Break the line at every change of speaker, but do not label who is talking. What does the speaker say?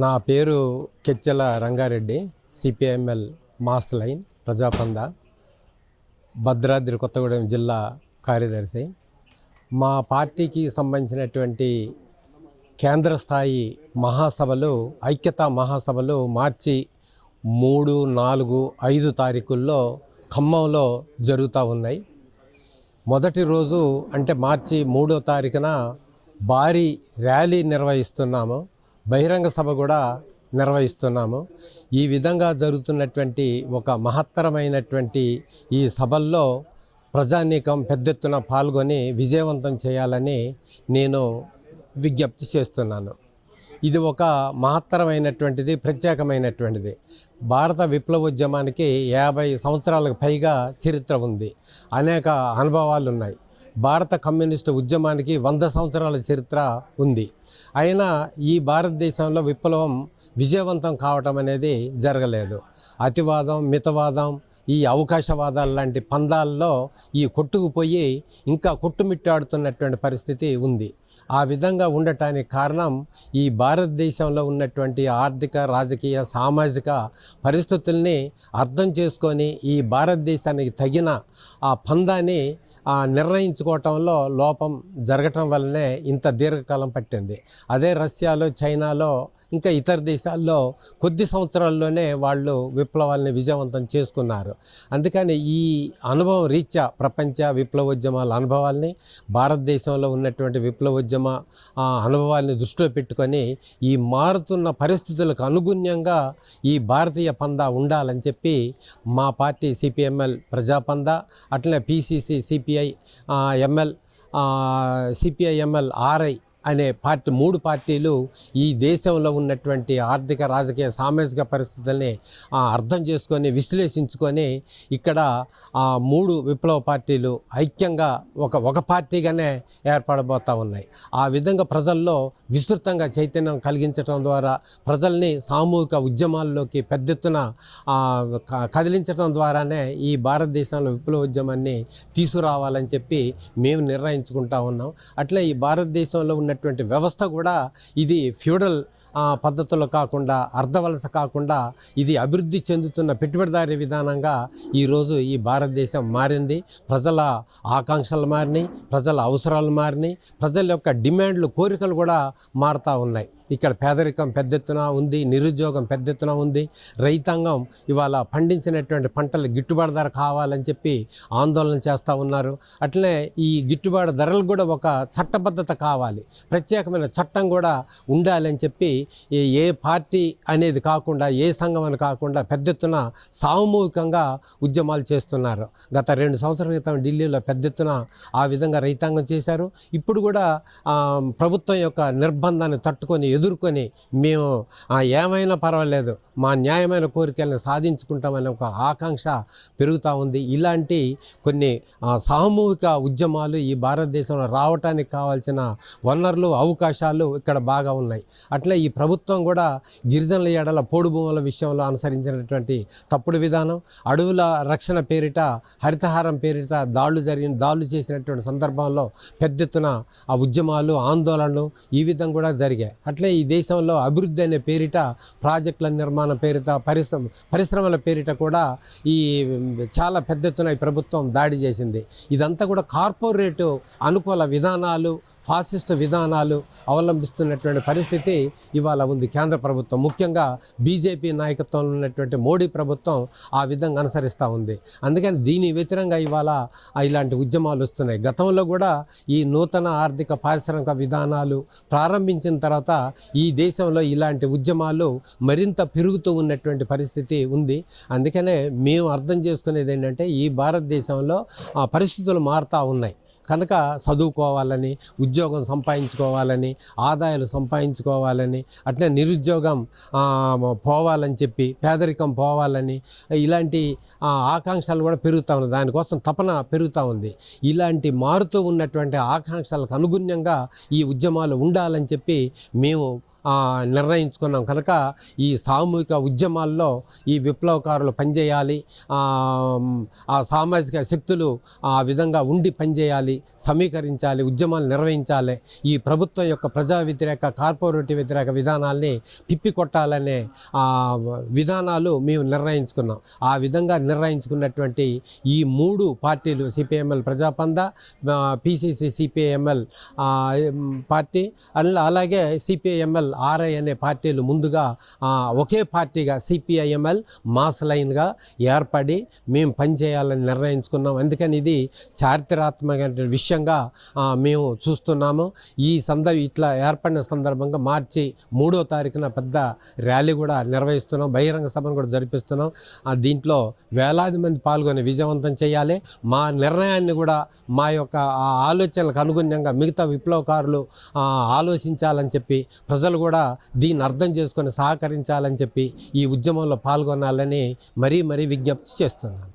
నా పేరు Kechela Rangareddy CPIML mass line Prajapantha Bhadradri Kothagudem జిల్లా కార్యదర్శి. మా పార్టీకి సంబంధించినటువంటి కేంద్ర స్థాయి మహాసభలు ఐక్యతా మహాసభలు మార్చి మూడు నాలుగు ఐదు తారీఖుల్లో ఖమ్మంలో జరుగుతూ ఉన్నాయి. మొదటి రోజు అంటే మార్చి మూడో తారీఖున భారీ ర్యాలీ నిర్వహిస్తున్నాము. బహిరంగ సభ కూడా నిర్వహిస్తున్నాము. ఈ విధంగా జరుగుతున్నటువంటి ఒక మహత్తరమైనటువంటి ఈ సభల్లో ప్రజానీకం పెద్ద ఎత్తున పాల్గొని విజయవంతం చేయాలని నేను విజ్ఞప్తి చేస్తున్నాను. ఇది ఒక మహత్తరమైనటువంటిది ప్రత్యేకమైనటువంటిది. భారత విప్లవోద్యమానికి యాభై సంవత్సరాలకు పైగా చరిత్ర ఉంది. అనేక అనుభవాలు ఉన్నాయి భారత కమ్యూనిస్టు ఉద్యమానికి వంద సంవత్సరాల చరిత్ర ఉంది. అయినా ఈ భారతదేశంలో విప్లవం విజయవంతం కావటం అనేది జరగలేదు. అతివాదం మితవాదం ఈ అవకాశవాదాలు లాంటి పందాల్లో ఈ కొట్టుకుపోయి ఇంకా కొట్టుమిట్టాడుతున్నటువంటి పరిస్థితి ఉంది. ఆ విధంగా ఉండటానికి కారణం ఈ భారతదేశంలో ఉన్నటువంటి ఆర్థిక రాజకీయ సామాజిక పరిస్థితుల్ని అర్థం చేసుకొని ఈ భారతదేశానికి తగిన ఆ పందాన్ని నిర్ణయించుకోవటంలో లోపం జరగటం వల్లనే ఇంత దీర్ఘకాలం పట్టింది. అదే రష్యాలో చైనాలో ఇంకా ఇతర దేశాల్లో కొద్ది సంవత్సరాల్లోనే వాళ్ళు విప్లవాల్ని విజయవంతం చేసుకున్నారు. అందుకని ఈ అనుభవం రీత్యా ప్రపంచ విప్లవోద్యమాల అనుభవాల్ని భారతదేశంలో ఉన్నటువంటి విప్లవోద్యమ అనుభవాల్ని దృష్టిలో పెట్టుకొని ఈ మారుతున్న పరిస్థితులకు అనుగుణ్యంగా ఈ భారతీయ పందా ఉండాలని చెప్పి మా పార్టీ సిపిఎంఎల్ ప్రజాపంద అట్లనే PCC CPI ML CPIML RI అనే పార్టీ మూడు పార్టీలు ఈ దేశంలో ఉన్నటువంటి ఆర్థిక రాజకీయ సామాజిక పరిస్థితుల్ని అర్థం చేసుకొని విశ్లేషించుకొని ఇక్కడ ఆ మూడు విప్లవ పార్టీలు ఐక్యంగా ఒక ఒక పార్టీగానే ఏర్పడబోతూ ఉన్నాయి. ఆ విధంగా ప్రజల్లో విస్తృతంగా చైతన్యం కలిగించడం ద్వారా ప్రజల్ని సామూహిక ఉద్యమాల్లోకి పెద్ద ఎత్తున క- కదిలించడం ద్వారానే ఈ భారతదేశంలో విప్లవ ఉద్యమాన్ని తీసుకురావాలని చెప్పి మేము నిర్ణయించుకుంటా ఉన్నాం. అట్లే ఈ భారతదేశంలో ఉన్న ఉన్నటువంటి వ్యవస్థ కూడా ఇది ఫ్యూడల్ పద్ధతులు కాకుండా అర్ధవలస కాకుండా ఇది అభివృద్ధి చెందుతున్న పెట్టుబడిదారీ విధానంగా ఈరోజు ఈ భారతదేశం మారింది. ప్రజల ఆకాంక్షలు మారినాయి ప్రజల అవసరాలు మారినాయి ప్రజల యొక్క డిమాండ్లు కోరికలు కూడా మారుతూ ఉన్నాయి. ఇక్కడ పేదరికం పెద్ద ఎత్తున ఉంది నిరుద్యోగం పెద్ద ఎత్తున ఉంది. రైతాంగం ఇవాళ పండించినటువంటి పంటలు గిట్టుబాటు ధర కావాలని చెప్పి ఆందోళన చేస్తూ ఉన్నారు. అట్లనే ఈ గిట్టుబాటు ధరలు కూడా ఒక చట్టబద్ధత కావాలి. ప్రత్యేకమైన చట్టం కూడా ఉండాలని చెప్పి ఏ పార్టీ అనేది కాకుండా ఏ సంఘం అని కాకుండా పెద్ద ఎత్తున సామూహికంగా ఉద్యమాలు చేస్తున్నారు. గత రెండు సంవత్సరాల క్రితం ఢిల్లీలో పెద్ద ఎత్తున ఆ విధంగా రైతాంగం చేశారు. ఇప్పుడు కూడా ప్రభుత్వం యొక్క నిర్బంధాన్ని తట్టుకొని ఎదుర్కొని మేము ఏమైనా పర్వాలేదు మా న్యాయమైన కోరికలను సాధించుకుంటామనే ఒక ఆకాంక్ష పెరుగుతూ ఉంది. ఇలాంటి కొన్ని సామూహిక ఉద్యమాలు ఈ భారతదేశంలో రావటానికి కావాల్సిన వనరులు అవకాశాలు ఇక్కడ బాగా ఉన్నాయి. అట్లే ఈ ప్రభుత్వం కూడా గిరిజనుల ఎడల పోడు భూముల విషయంలో అనుసరించినటువంటి తప్పుడు విధానం అడవుల రక్షణ పేరిట హరితహారం పేరిట దాడులు జరిగిన దాడులు చేసినటువంటి సందర్భంలో పెద్ద ఎత్తున ఆ ఉద్యమాలు ఆందోళనలు ఈ విధంగా కూడా జరిగాయి. అట్లే ఈ దేశంలో అభివృద్ధి అనే పేరిట ప్రాజెక్టుల నిర్మాణం పేరిట పరిశ్రమ పరిశ్రమల పేరిట కూడా ఈ చాలా పెద్ద ఎత్తున ఈ ప్రభుత్వం దాడి చేసింది. ఇదంతా కూడా కార్పొరేటు అనుకూల విధానాలు ఫాసిస్టు విధానాలు అవలంబిస్తున్నటువంటి పరిస్థితి ఇవాళ ఉంది. కేంద్ర ప్రభుత్వం ముఖ్యంగా బీజేపీ నాయకత్వంలో ఉన్నటువంటి మోడీ ప్రభుత్వం ఆ విధంగా అనుసరిస్తూ ఉంది. అందుకని దీని వ్యతిరేకంగా ఇవాళ ఇలాంటి ఉద్యమాలు వస్తున్నాయి. గతంలో కూడా ఈ నూతన ఆర్థిక పారిశ్రామిక విధానాలు ప్రారంభించిన తర్వాత ఈ దేశంలో ఇలాంటి ఉద్యమాలు మరింత పెరుగుతూ ఉన్నటువంటి పరిస్థితి ఉంది. అందుకనే మేము అర్థం చేసుకునేది ఏంటంటే ఈ భారతదేశంలో ఆ పరిస్థితులు మారుతూ ఉన్నాయి. కనుక చదువుకోవాలని ఉద్యోగం సంపాదించుకోవాలని ఆదాయాలు సంపాదించుకోవాలని అట్లే నిరుద్యోగం పోవాలని చెప్పి పేదరికం పోవాలని ఇలాంటి ఆకాంక్షలు కూడా పెరుగుతూ ఉన్నాయి. దానికోసం తపన పెరుగుతూ ఉంది. ఇలాంటి మారుతూ ఉన్నటువంటి ఆకాంక్షలకు అనుగుణ్యంగా ఈ ఉద్యమాలు ఉండాలని చెప్పి మేము నిర్ణయించుకున్నాం. కనుక ఈ సామూహిక ఉద్యమాల్లో ఈ విప్లవకారులు పనిచేయాలి. ఆ, సామాజిక శక్తులు ఆ విధంగా ఉండి పనిచేయాలి సమీకరించాలి ఉద్యమాలు నిర్వహించాలి. ఈ ప్రభుత్వం యొక్క ప్రజా వ్యతిరేక కార్పొరేటివ్ వ్యతిరేక విధానాల్ని తిప్పికొట్టాలనే విధానాలు మేము నిర్ణయించుకున్నాం. ఆ విధంగా నిర్ణయించుకున్నటువంటి ఈ మూడు పార్టీలు CPIML Prajapantha PCC CPIML party and అలాగే ఆర్ఐ అనే పార్టీలు ముందుగా ఒకే పార్టీగా సిపిఐఎంఎల్ మాస్ లైన్గా ఏర్పడి మేము పనిచేయాలని నిర్ణయించుకున్నాం. అందుకని ఇది చారిత్రాత్మక విషయంగా మేము చూస్తున్నాము. ఈ సందర్భ ఇట్లా ఏర్పడిన సందర్భంగా మార్చి మూడో తారీఖున పెద్ద ర్యాలీ కూడా నిర్వహిస్తున్నాం. బహిరంగ సభను కూడా జరిపిస్తున్నాం. దీంట్లో వేలాది మంది పాల్గొని విజయవంతం చేయాలి. మా నిర్ణయాన్ని కూడా మా యొక్క ఆలోచనలకు అనుగుణంగా మిగతా విప్లవకారులు ఆలోచించాలని చెప్పి ప్రజలు కూడా దీన్ని అర్థం చేసుకొని సహకరించాలని చెప్పి ఈ ఉద్యమంలో పాల్గొనాలని మరీ మరీ విజ్ఞప్తి చేస్తున్నాను.